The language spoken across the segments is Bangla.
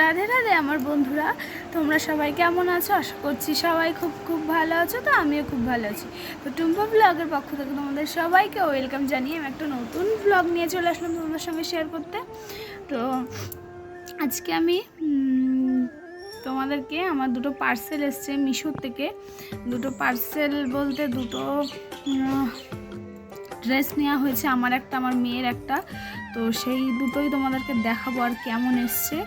রাধে রাধে আমার বন্ধুরা, তোমরা সবাই কেমন আছো? আশা করছি সবাই খুব খুব ভালো আছো, তো আমিও খুব ভালো আছি। তো টুম্পা ব্লগের পক্ষ থেকে তোমাদের সবাইকে ওয়েলকাম জানিয়ে আমি একটা নতুন ব্লগ নিয়ে চলে আসলাম তোমাদের সঙ্গে শেয়ার করতে। তো আজকে আমি তোমাদেরকে আমার দুটো পার্সেল এসছে মিশোর থেকে। দুটো পার্সেল বলতে দুটো ড্রেস নেওয়া হয়েছে, আমার একটা, আমার মেয়ের একটা। তো সেই দুটোই তোমাদেরকে দেখাবো আর কেমন এসছে।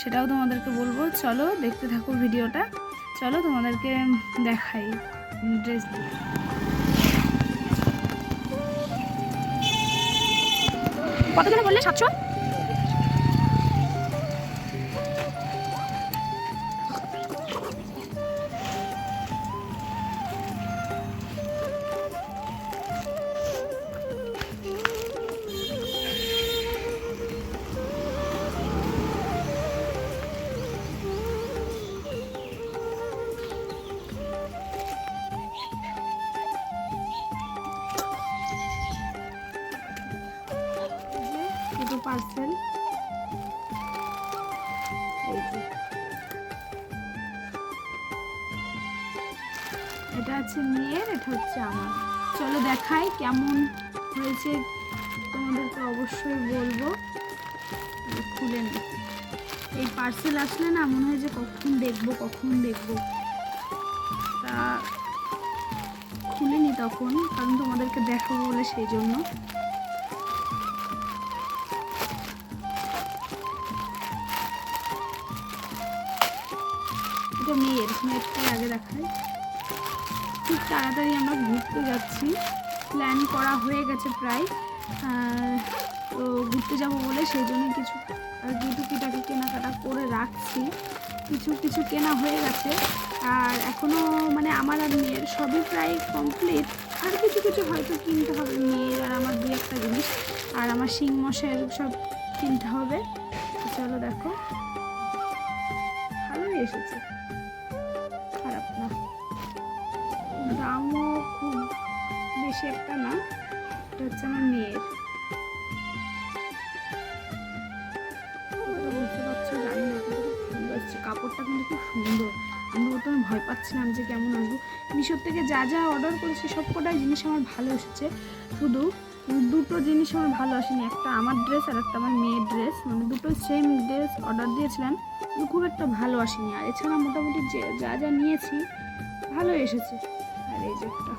সেটাও তোমাদেরকে বলব। চলো, দেখতে থাকো ভিডিওটা। চলো, তোমাদেরকে দেখাই ড্রেস কত জনে বললে? সাতশো? দুটো পার্সেল এটা আছে মেয়ের, এটা হচ্ছে আমার। চলো দেখাই কেমন হয়েছে। তোমাদেরকে অবশ্যই বলব। খুলে নি। এই পার্সেল আসলে না মনে হয় যে কখন দেখব কখন দেখব। তা খুলিনি তখন, কারণ তোমাদেরকে দেখাবো বলে সেই জন্য। এটা মেয়ের মেয়েরটাই আগে দেখাই। খুব তাড়াতাড়ি আমরা ঘুরতে যাচ্ছি। প্ল্যান করা হয়ে গেছে প্রায়। তো ঘুরতে যাব বলে সেই জন্য কিছু টুকিটাকি কেনাকাটা করে রাখছি, কিছু কিছু কেনা হয়ে গেছে। আর এখনও মানে আমার আর মেয়ের সবই প্রায় কমপ্লিট আর কিছু কিছু হয়তো কিনতে হবে, মেয়ের আর আমার দু একটা জিনিস। আর আমার শিং মশাইয়ের সব কিনতে হবে। চলো দেখো। ভালোই এসেছে। খারাপ না। দামও খুব বেশি একটা না, এটা হচ্ছে আমার মেয়ের। বুঝতে কাপড়টা কিন্তু খুব সুন্দর। আমি প্রথমে ভয় পাচ্ছিলাম যে কেমন আসব মিশোর থেকে যা যা অর্ডার করেছি সব কটাই জিনিস আমার ভালো এসেছে। শুধু দুটো জিনিস আমার ভালো আসেনি। একটা আমার ড্রেস আর একটা আমার মেয়ের ড্রেস মানে দুটো সেম ড্রেস অর্ডার দিয়েছিলাম খুব একটা ভালো আসেনি। আর এছাড়া মোটামুটি যে, যা যা নিয়েছি ভালো এসেছে। আর এই যে একটা,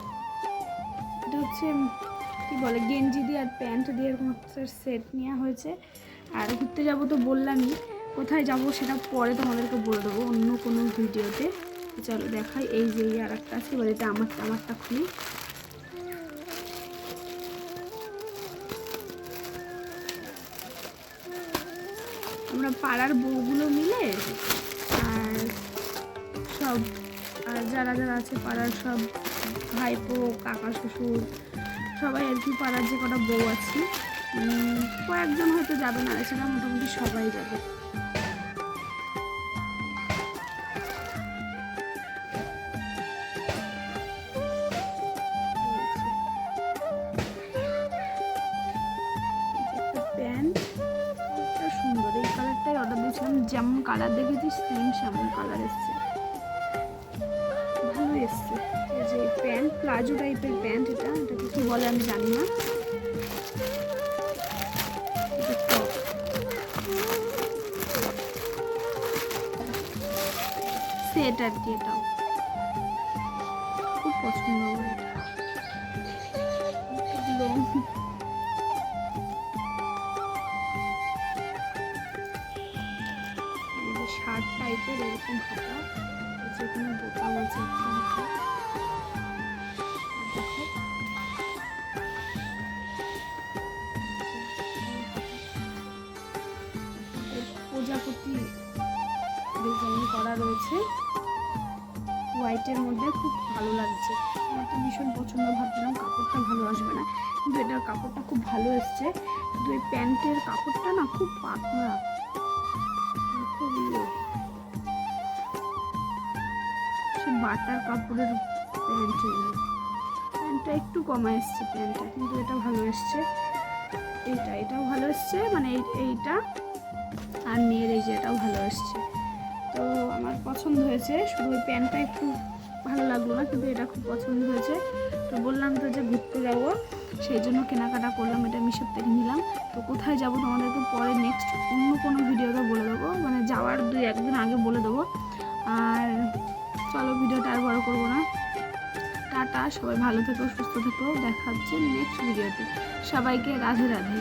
এটা হচ্ছে, কী বলে, গেঞ্জি দিয়ে আর প্যান্ট দিয়ে এরকম একটা সেট নেওয়া হয়েছে। আর ঘুরতে যাব তো বললামই, কোথায় যাব সেটা পরে তোমাদেরকে বলে দেবো অন্য কোনো ভিডিওতে। চলো দেখাই, এই যে আর একটা আছে, এবার এটা আমারটা আমারটা খুলি। আমরা পাড়ার বউগুলো মিলে আর সব, আর যারা যারা আছে পাড়ার সব ভাইপো, কাকা, শ্বশুর, সবাই আর কি পাড়ার যে কটা বউ আছে কয়েকজন হয়তো যাবে না, এছাড়া মোটামুটি সবাই যাবে। যেমন কালার দেখেছি সেম সেমন কালার এসছে। ভালো এসছে। যে প্যান্ট প্লাজো টাইপের প্যান্ট এটা, এটাকে কি বলে আমি জানি না। আর কি খুব পছন্দ শার্ট টাইপের এরকম হাতা যেখানে বোতাম আছে প্রজাপতি ডিজাইন করা রয়েছে। হোয়াইটের মধ্যে খুব ভালো লাগছে। আমার তো ভীষণ পছন্দ, ভাবছিলাম কাপড়টা ভালো আসবে না। কিন্তু এটার কাপড়টা খুব ভালো এসছে। কিন্তু এই প্যান্টের কাপড়টা না খুব পাতলা। বাটার কাপড়ের প্যান্ট এগুলো প্যান্টটা একটু কমা এসছে, প্যান্টটা, কিন্তু এটা ভালো এসছে। এইটা, এটাও ভালো এসছে মানে এই- এইটা আর মেয়ের এই যে এটাও ভালো এসছে। তো আমার পছন্দ হয়েছে, শুধু ওই প্যান্টটা একটু ভালো লাগল না, কিন্তু এটা খুব পছন্দ হয়েছে। তো বললাম তো যে ঘুরতে যাব, সেই জন্য কেনাকাটা করলাম, এটা মিশোর থেকে নিলাম। তো কোথায় যাব তোমাদেরকে পরে নেক্সট অন্য কোনো ভিডিওতে বলে দেবো মানে যাওয়ার দুই, একদিন আগে বলে দেবো। সবাই ভালো থেকো সুস্থ থেকো। দেখা হচ্ছে নেক্সট ভিডিওতে সবাইকে রাধে রাধে।